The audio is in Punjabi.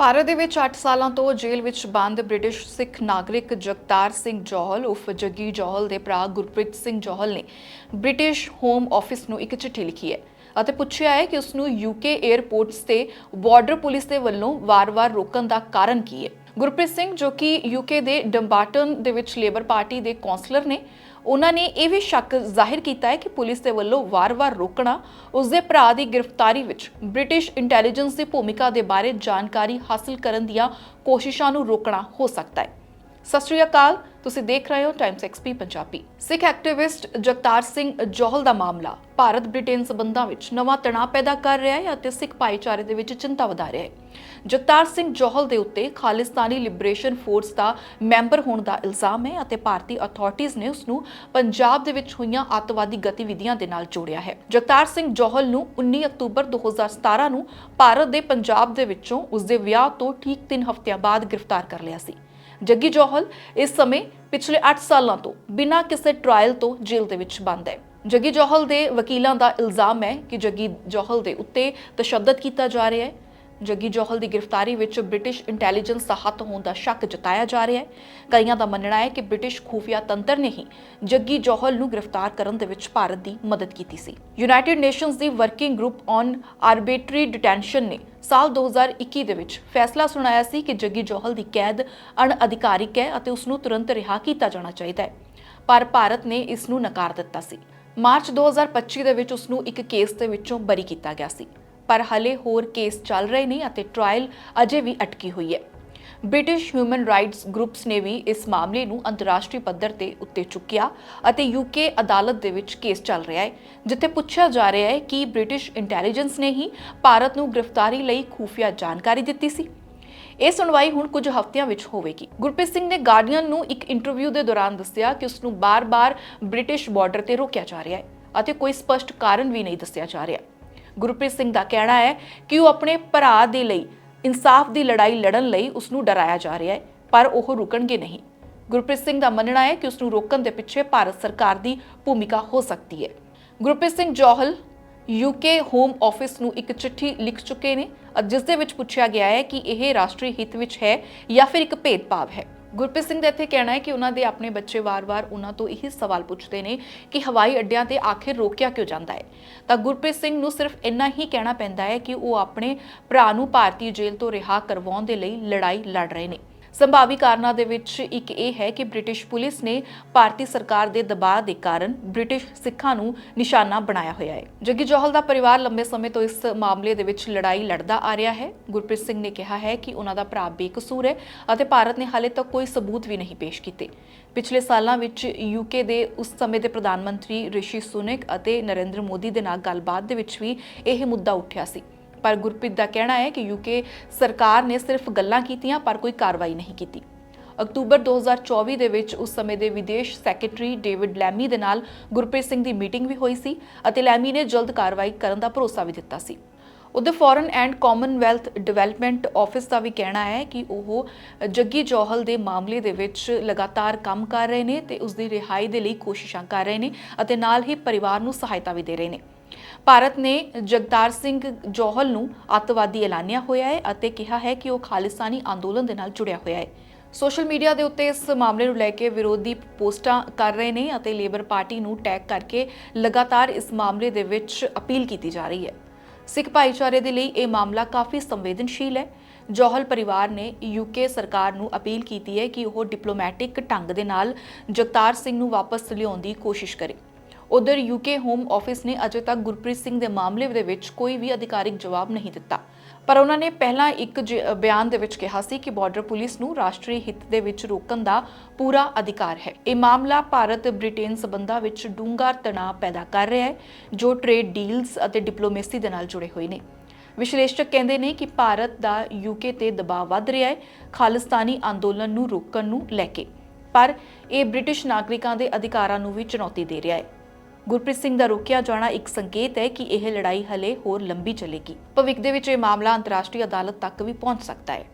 ਭਾਰਤ ਦੇ ਵਿੱਚ 8 ਸਾਲਾਂ ਤੋਂ ਜੇਲ੍ਹ ਵਿੱਚ ਬੰਦ ਬ੍ਰਿਟਿਸ਼ ਸਿੱਖ ਨਾਗਰਿਕ ਜਗਤਾਰ ਸਿੰਘ ਜੋਹਲ ਉਫ ਜੱਗੀ ਜੋਹਲ ਦੇ ਭਰਾ ਗੁਰਪ੍ਰੀਤ ਸਿੰਘ ਜੋਹਲ ਨੇ ਬ੍ਰਿਟਿਸ਼ ਹੋਮ ਆਫਿਸ ਨੂੰ ਇੱਕ ਚਿੱਠੀ ਲਿਖੀ ਹੈ ਅਤੇ ਪੁੱਛਿਆ ਹੈ ਕਿ ਉਸ ਨੂੰ ਯੂਕੇ 에ਅਰਪੋਰਟਸ ਤੇ ਬਾਰਡਰ ਪੁਲਿਸ ਦੇ ਵੱਲੋਂ ਵਾਰ-ਵਾਰ ਰੋਕਣ ਦਾ ਕਾਰਨ ਕੀ ਹੈ। ਗੁਰਪ੍ਰੀਤ ਸਿੰਘ, ਜੋ ਕਿ ਯੂਕੇ ਦੇ ਡੰਬਾਟਨ ਦੇ ਵਿੱਚ ਲੇਬਰ ਪਾਰਟੀ ਦੇ ਕੌਂਸਲਰ ਨੇ, ਉਹਨਾਂ ਨੇ ਇਹ ਵੀ ਸ਼ੱਕ ਜ਼ਾਹਿਰ ਕੀਤਾ ਹੈ ਕਿ ਪੁਲਿਸ ਦੇ ਵੱਲੋਂ ਵਾਰ-ਵਾਰ ਰੋਕਣਾ ਉਸ ਦੇ ਭਰਾ ਦੀ ਗ੍ਰਿਫਤਾਰੀ ਵਿੱਚ ਬ੍ਰਿਟਿਸ਼ ਇੰਟੈਲੀਜੈਂਸ ਦੀ ਭੂਮਿਕਾ ਦੇ ਬਾਰੇ ਜਾਣਕਾਰੀ ਹਾਸਲ ਕਰਨ ਦੀਆਂ ਕੋਸ਼ਿਸ਼ਾਂ ਨੂੰ ਰੋਕਣਾ ਹੋ ਸਕਦਾ ਹੈ। ਸਤਿ ਸ਼੍ਰੀ ਅਕਾਲ ਤੁਸੀਂ ਦੇਖ ਰਹੇ ਹੋ Times XP Punjabi. Sikh activist Jagtar Singh Johal ਦਾ ਮਾਮਲਾ। ਭਾਰਤ ਬ੍ਰਿਟੇਨ ਸਬੰਧਾਂ ਵਿੱਚ ਨਵਾਂ ਤਣਾਅ ਪੈਦਾ ਕਰ ਰਿਹਾ ਹੈ ਅਤੇ ਸਿੱਖ ਭਾਈਚਾਰੇ ਦੇ ਵਿੱਚ ਚਿੰਤਾ ਵਧਾ ਰਿਹਾ ਹੈ। ਜਗਤਾਰ ਸਿੰਘ ਜੋਹਲ ਦੇ ਉੱਤੇ ਖਾਲਿਸਤਾਨੀ ਲਿਬਰੇਸ਼ਨ ਫੋਰਸ ਦਾ ਮੈਂਬਰ ਹੋਣ ਦਾ ਇਲਜ਼ਾਮ ਹੈ ਅਤੇ ਭਾਰਤੀ ਅਥਾਰਟੀਆਂ ਨੇ ਉਸ ਨੂੰ ਪੰਜਾਬ ਦੇ ਵਿੱਚ ਹੋਈਆਂ ਅੱਤਵਾਦੀ ਗਤੀਵਿਧੀਆਂ ਦੇ ਨਾਲ ਜੋੜਿਆ ਹੈ। ਜਗਤਾਰ ਸਿੰਘ ਜੋਹਲ ਨੂੰ 19 ਅਕਤੂਬਰ 2017 ਨੂੰ ਭਾਰਤ ਦੇ ਪੰਜਾਬ ਦੇ ਵਿੱਚੋਂ ਉਸ ਦੇ ਵਿਆਹ ਤੋਂ ਠੀਕ 3 ਹਫ਼ਤਿਆਂ ਬਾਅਦ ਗ੍ਰਿਫਤਾਰ ਕਰ ਲਿਆ ਸੀ। ਜੱਗੀ ਜੋਹਲ ਇਸ ਸਮੇਂ ਪਿਛਲੇ 8 ਸਾਲਾਂ ਤੋਂ ਬਿਨਾਂ ਕਿਸੇ ਟ੍ਰਾਇਲ ਤੋਂ ਜੇਲ੍ਹ ਦੇ ਵਿੱਚ ਬੰਦ ਹੈ। ਜੱਗੀ ਜੋਹਲ ਦੇ ਵਕੀਲਾਂ ਦਾ ਇਲਜ਼ਾਮ ਹੈ ਕਿ ਜੱਗੀ ਜੋਹਲ ਦੇ ਉੱਤੇ ਤਸ਼ੱਦਦ ਕੀਤਾ ਜਾ ਰਿਹਾ ਹੈ। ਜੱਗੀ ਜੋਹਲ ਦੀ ਗ੍ਰਿਫਤਾਰੀ ਵਿੱਚ ਬ੍ਰਿਟਿਸ਼ ਇੰਟੈਲੀਜੈਂਸ ਦਾ ਹੱਥ ਹੋਣ ਦਾ ਸ਼ੱਕ ਜਤਾਇਆ ਜਾ ਰਿਹਾ ਹੈ। ਕਈਆਂ ਦਾ ਮੰਨਣਾ ਹੈ ਕਿ ਬ੍ਰਿਟਿਸ਼ ਖੂਫੀਆ ਤੰਤਰ ਨੇ ਹੀ ਜੱਗੀ ਜੋਹਲ ਨੂੰ ਗ੍ਰਿਫਤਾਰ ਕਰਨ ਦੇ ਵਿੱਚ ਭਾਰਤ ਦੀ ਮਦਦ ਕੀਤੀ ਸੀ। United Nations the working group on arbitrary detention ਨੇ ਸਾਲ 2021 ਦੇ ਵਿੱਚ ਫੈਸਲਾ ਸੁਣਾਇਆ ਸੀ ਕਿ ਜੱਗੀ ਜੋਹਲ ਦੀ ਕੈਦ ਅਣਅਧਿਕਾਰਿਕ ਹੈ ਅਤੇ ਉਸ ਨੂੰ ਤੁਰੰਤ ਰਿਹਾ ਕੀਤਾ ਜਾਣਾ ਚਾਹੀਦਾ ਹੈ। ਪਰ ਭਾਰਤ ਨੇ ਇਸ ਨੂੰ ਨਕਾਰ ਦਿੱਤਾ ਸੀ। ਮਾਰਚ 2025 ਦੇ ਵਿੱਚ ਉਸ ਨੂੰ ਇੱਕ ਕੇਸ ਦੇ ਵਿੱਚੋਂ ਬਰੀ ਕੀਤਾ ਗਿਆ ਸੀ। ਪਰ ਹਲੇ ਹੋਰ ਕੇਸ ਚੱਲ ਰਹੇ ਨੇ ਅਤੇ ਟ੍ਰਾਇਲ ਅਜੇ ਵੀ ਅਟਕੀ ਹੋਈ ਹੈ। ਬ੍ਰਿਟਿਸ਼ ਹਿਊਮਨ ਰਾਈਟਸ ਗਰੁੱਪਸ ਨੇ ਵੀ ਇਸ ਮਾਮਲੇ ਨੂੰ ਅੰਤਰਰਾਸ਼ਟਰੀ ਪੱਧਰ ਤੇ ਉੱਤੇ ਚੁੱਕਿਆ ਅਤੇ ਯੂਕੇ ਅਦਾਲਤ ਦੇ ਵਿੱਚ ਕੇਸ ਚੱਲ ਰਿਹਾ ਹੈ, ਜਿੱਥੇ ਪੁੱਛਿਆ ਜਾ ਰਿਹਾ ਹੈ ਕਿ ਬ੍ਰਿਟਿਸ਼ ਇੰਟੈਲੀਜੈਂਸ ਨੇ ਹੀ ਭਾਰਤ ਨੂੰ ਗ੍ਰਿਫਤਾਰੀ ਲਈ ਖੂਫੀਆ ਜਾਣਕਾਰੀ ਦਿੱਤੀ ਸੀ। ਇਹ ਸੁਣਵਾਈ ਹੁਣ ਕੁਝ ਹਫ਼ਤਿਆਂ ਵਿੱਚ ਹੋਵੇਗੀ। ਗੁਰਪ੍ਰੀਤ ਸਿੰਘ ਨੇ ਗਾਰਡੀਅਨ ਨੂੰ ਇੱਕ ਇੰਟਰਵਿਊ ਦੇ ਦੌਰਾਨ ਦੱਸਿਆ ਕਿ ਉਸ ਨੂੰ ਬਾਰ-ਬਾਰ ਬ੍ਰਿਟਿਸ਼ ਬਾਰਡਰ ਤੇ ਰੋਕਿਆ ਜਾ ਰਿਹਾ ਹੈ ਅਤੇ ਕੋਈ ਸਪਸ਼ਟ ਕਾਰਨ ਵੀ ਨਹੀਂ ਦੱਸਿਆ ਜਾ ਰਿਹਾ। ਗੁਰਪ੍ਰੀਤ ਸਿੰਘ ਦਾ ਕਹਿਣਾ ਹੈ ਕਿ ਉਹ ਆਪਣੇ ਭਰਾ ਦੇ ਲਈ, ਇਨਸਾਫ ਦੀ ਲੜਾਈ ਲੜਨ ਲਈ ਉਸ ਨੂੰ ਡਰਾਇਆ ਜਾ ਰਿਹਾ ਹੈ, ਪਰ ਉਹ ਰੁਕਣਗੇ ਨਹੀਂ। ਗੁਰਪ੍ਰੀਤ ਸਿੰਘ ਦਾ ਮੰਨਣਾ ਹੈ ਕਿ ਉਸ ਨੂੰ ਰੋਕਣ ਦੇ ਪਿੱਛੇ ਭਾਰਤ ਸਰਕਾਰ ਦੀ ਭੂਮਿਕਾ ਹੋ ਸਕਦੀ ਹੈ। Gurpreet Singh Johal UK home office ਨੂੰ ਇੱਕ ਚਿੱਠੀ ਲਿਖ ਚੁੱਕੇ ਨੇ ਅਤੇ ਜਿਸ ਦੇ ਵਿੱਚ ਪੁੱਛਿਆ ਗਿਆ ਹੈ ਕਿ ਇਹ ਰਾਸ਼ਟਰੀ ਹਿੱਤ ਵਿੱਚ ਹੈ ਜਾਂ ਫਿਰ ਇੱਕ ਭੇਦਭਾਵ ਹੈ। ਗੁਰਪ੍ਰੀਤ ਸਿੰਘ ਦਾ ਇੱਥੇ ਕਹਿਣਾ ਹੈ ਕਿ ਉਹਨਾਂ ਦੇ ਆਪਣੇ ਬੱਚੇ ਵਾਰ-ਵਾਰ ਉਹਨਾਂ ਤੋਂ ਇਹੀ ਸਵਾਲ ਪੁੱਛਦੇ ਨੇ ਕਿ ਹਵਾਈ ਅੱਡਿਆਂ ਤੇ ਆਖਿਰ ਰੋਕਿਆ ਕਿਉਂ ਜਾਂਦਾ ਹੈ? ਤਾਂ ਗੁਰਪ੍ਰੀਤ ਸਿੰਘ ਨੂੰ ਸਿਰਫ ਇੰਨਾ ਹੀ ਕਹਿਣਾ ਪੈਂਦਾ ਹੈ ਕਿ ਉਹ ਆਪਣੇ ਭਰਾ ਨੂੰ ਭਾਰਤੀ ਜੇਲ੍ਹ ਤੋਂ ਰਿਹਾ ਕਰਵਾਉਣ ਦੇ ਲਈ ਲੜਾਈ ਲੜ ਰਹੇ ਨੇ। ਸੰਭਾਵੀ ਕਾਰਨਾਂ ਦੇ ਵਿੱਚ ਇੱਕ ਇਹ ਹੈ ਕਿ ਬ੍ਰਿਟਿਸ਼ ਪੁਲਿਸ ਨੇ ਭਾਰਤੀ ਸਰਕਾਰ ਦੇ ਦਬਾਅ ਦੇ ਕਾਰਨ ਬ੍ਰਿਟਿਸ਼ ਸਿੱਖਾਂ ਨੂੰ ਨਿਸ਼ਾਨਾ ਬਣਾਇਆ ਹੋਇਆ ਹੈ। ਜੱਗੀ ਜੋਹਲ ਦਾ ਪਰਿਵਾਰ ਲੰਬੇ ਸਮੇਂ ਤੋਂ ਇਸ ਮਾਮਲੇ ਦੇ ਵਿੱਚ ਲੜਾਈ ਲੜਦਾ ਆ ਰਿਹਾ ਹੈ। ਗੁਰਪ੍ਰੀਤ ਸਿੰਘ ਨੇ ਕਿਹਾ ਹੈ ਕਿ ਉਹਨਾਂ ਦਾ ਭਰਾ ਬੇਕਸੂਰ ਹੈ ਅਤੇ ਭਾਰਤ ਨੇ ਹਾਲੇ ਤੱਕ ਕੋਈ ਸਬੂਤ ਵੀ ਨਹੀਂ ਪੇਸ਼ ਕੀਤੇ। ਪਿਛਲੇ ਸਾਲਾਂ ਵਿੱਚ ਯੂਕੇ ਦੇ ਉਸ ਸਮੇਂ ਦੇ ਪ੍ਰਧਾਨ ਮੰਤਰੀ ਰਿਸ਼ੀ ਸੁਨਕ ਅਤੇ ਨਰਿੰਦਰ ਮੋਦੀ ਦੇ ਨਾਲ ਗੱਲਬਾਤ ਦੇ ਵਿੱਚ ਵੀ ਇਹ ਮੁੱਦਾ ਉੱਠਿਆ ਸੀ। ਪਰ ਗੁਰਪ੍ਰੀਤ ਦਾ ਕਹਿਣਾ ਹੈ ਕਿ ਯੂਕੇ ਸਰਕਾਰ ਨੇ ਸਿਰਫ ਗੱਲਾਂ ਕੀਤੀਆਂ, ਪਰ ਕੋਈ ਕਾਰਵਾਈ ਨਹੀਂ ਕੀਤੀ। ਅਕਤੂਬਰ 2024 ਦੇ ਵਿੱਚ ਉਸ ਸਮੇਂ ਦੇ ਵਿਦੇਸ਼ ਸੈਕਟਰੀ ਡੇਵਿਡ ਲੈਮੀ ਦੇ ਨਾਲ ਗੁਰਪ੍ਰੀਤ ਸਿੰਘ ਦੀ ਮੀਟਿੰਗ ਵੀ ਹੋਈ ਸੀ ਅਤੇ ਲੈਮੀ ਨੇ ਜਲਦ ਕਾਰਵਾਈ ਕਰਨ ਦਾ ਭਰੋਸਾ ਵੀ ਦਿੱਤਾ ਸੀ। ਉਧਰ foreign and commonwealth development office ਦਾ ਵੀ ਕਹਿਣਾ ਹੈ ਕਿ ਉਹ ਜੱਗੀ ਜੋਹਲ ਦੇ ਮਾਮਲੇ ਦੇ ਵਿੱਚ ਲਗਾਤਾਰ ਕੰਮ ਕਰ ਰਹੇ ਨੇ ਤੇ ਉਸ ਦੀ ਰਿਹਾਈ ਦੇ ਲਈ ਕੋਸ਼ਿਸ਼ਾਂ ਕਰ ਰਹੇ ਨੇ ਅਤੇ ਨਾਲ ਹੀ ਪਰਿਵਾਰ ਨੂੰ ਸਹਾਇਤਾ ਵੀ ਦੇ ਰਹੇ ਨੇ। ਭਾਰਤ ਨੇ ਜਗਤਾਰ ਸਿੰਘ ਜੋਹਲ ਨੂੰ ਅੱਤਵਾਦੀ ਐਲਾਨਿਆ ਹੋਇਆ ਹੈ ਅਤੇ ਕਿਹਾ ਹੈ ਕਿ ਉਹ ਖਾਲਿਸਤਾਨੀ ਅੰਦੋਲਨ ਦੇ ਨਾਲ ਜੁੜਿਆ ਹੋਇਆ ਹੈ। ਸੋਸ਼ਲ ਮੀਡੀਆ ਦੇ ਉੱਤੇ ਇਸ ਮਾਮਲੇ ਨੂੰ ਲੈ ਕੇ ਵਿਰੋਧੀ ਪੋਸਟਾਂ ਕਰ ਰਹੇ ਨੇ ਅਤੇ ਲੇਬਰ ਪਾਰਟੀ ਨੂੰ ਟੈਗ ਕਰਕੇ ਲਗਾਤਾਰ ਇਸ ਮਾਮਲੇ ਦੇ ਵਿੱਚ ਅਪੀਲ ਕੀਤੀ ਜਾ ਰਹੀ ਹੈ। ਸਿੱਖ ਭਾਈਚਾਰੇ ਦੇ ਲਈ ਇਹ ਮਾਮਲਾ ਕਾਫੀ ਸੰਵੇਦਨਸ਼ੀਲ ਹੈ। ਜੋਹਲ ਪਰਿਵਾਰ ਨੇ ਯੂਕੇ ਸਰਕਾਰ ਨੂੰ ਅਪੀਲ ਕੀਤੀ ਹੈ ਕਿ ਉਹ ਡਿਪਲੋਮੈਟਿਕ ਢੰਗ ਦੇ ਨਾਲ ਜਗਤਾਰ ਸਿੰਘ ਨੂੰ ਵਾਪਸ ਲਿਆਉਣ ਦੀ ਕੋਸ਼ਿਸ਼ ਕਰੇ। ਉਧਰ ਯੂਕੇ ਹੋਮ ਆਫਿਸ ਨੇ ਅਜੇ ਤੱਕ ਗੁਰਪ੍ਰੀਤ ਸਿੰਘ ਦੇ ਮਾਮਲੇ ਦੇ ਵਿੱਚ ਕੋਈ ਵੀ ਅਧਿਕਾਰਿਕ ਜਵਾਬ ਨਹੀਂ ਦਿੱਤਾ। ਪਰ ਉਹਨਾਂ ਨੇ ਪਹਿਲਾਂ ਇੱਕ ਜ- ਬਿਆਨ ਦੇ ਵਿੱਚ ਕਿਹਾ ਸੀ ਕਿ ਬਾਰਡਰ ਪੁਲਿਸ ਨੂੰ ਰਾਸ਼ਟਰੀ ਹਿੱਤ ਦੇ ਵਿੱਚ ਰੋਕਣ ਦਾ ਪੂਰਾ ਅਧਿਕਾਰ ਹੈ। ਇਹ ਮਾਮਲਾ ਭਾਰਤ ਬ੍ਰਿਟੇਨ ਸਬੰਧਾਂ ਵਿੱਚ ਡੂੰਘਾ ਤਣਾਅ ਪੈਦਾ ਕਰ ਰਿਹਾ ਹੈ, ਜੋ ਟ੍ਰੇਡ ਡੀਲਸ ਅਤੇ ਡਿਪਲੋਮੇਸੀ ਦੇ ਨਾਲ ਜੁੜੇ ਹੋਏ ਨੇ। ਵਿਸ਼ਲੇਸ਼ਕ ਕਹਿੰਦੇ ਨੇ ਕਿ ਭਾਰਤ ਦਾ ਯੂਕੇ ਤੇ ਦਬਾਅ ਵੱਧ ਰਿਹਾ ਹੈ, ਖਾਲਿਸਤਾਨੀ ਅੰਦੋਲਨ ਨੂੰ ਰੋਕਣ ਨੂੰ ਲੈ ਕੇ। ਪਰ ਇਹ ਬ੍ਰਿਟਿਸ਼ ਨਾਗਰਿਕਾਂ ਦੇ ਅਧਿਕਾਰਾਂ ਨੂੰ ਵੀ ਚੁਣੌਤੀ ਦੇ ਰਿਹਾ ਹੈ। ਗੁਰਪ੍ਰੀਤ ਸਿੰਘ ਦਾ ਰੋਕਿਆ ਜਾਣਾ ਇੱਕ ਸੰਕੇਤ ਹੈ ਕਿ ਇਹ ਲੜਾਈ ਹਲੇ ਹੋਰ ਲੰਬੀ ਚੱਲੇਗੀ। ਭਵਿੱਖ ਦੇ ਵਿੱਚ ਇਹ ਮਾਮਲਾ ਅੰਤਰਰਾਸ਼ਟਰੀ ਅਦਾਲਤ ਤੱਕ ਵੀ ਪਹੁੰਚ ਸਕਦਾ ਹੈ।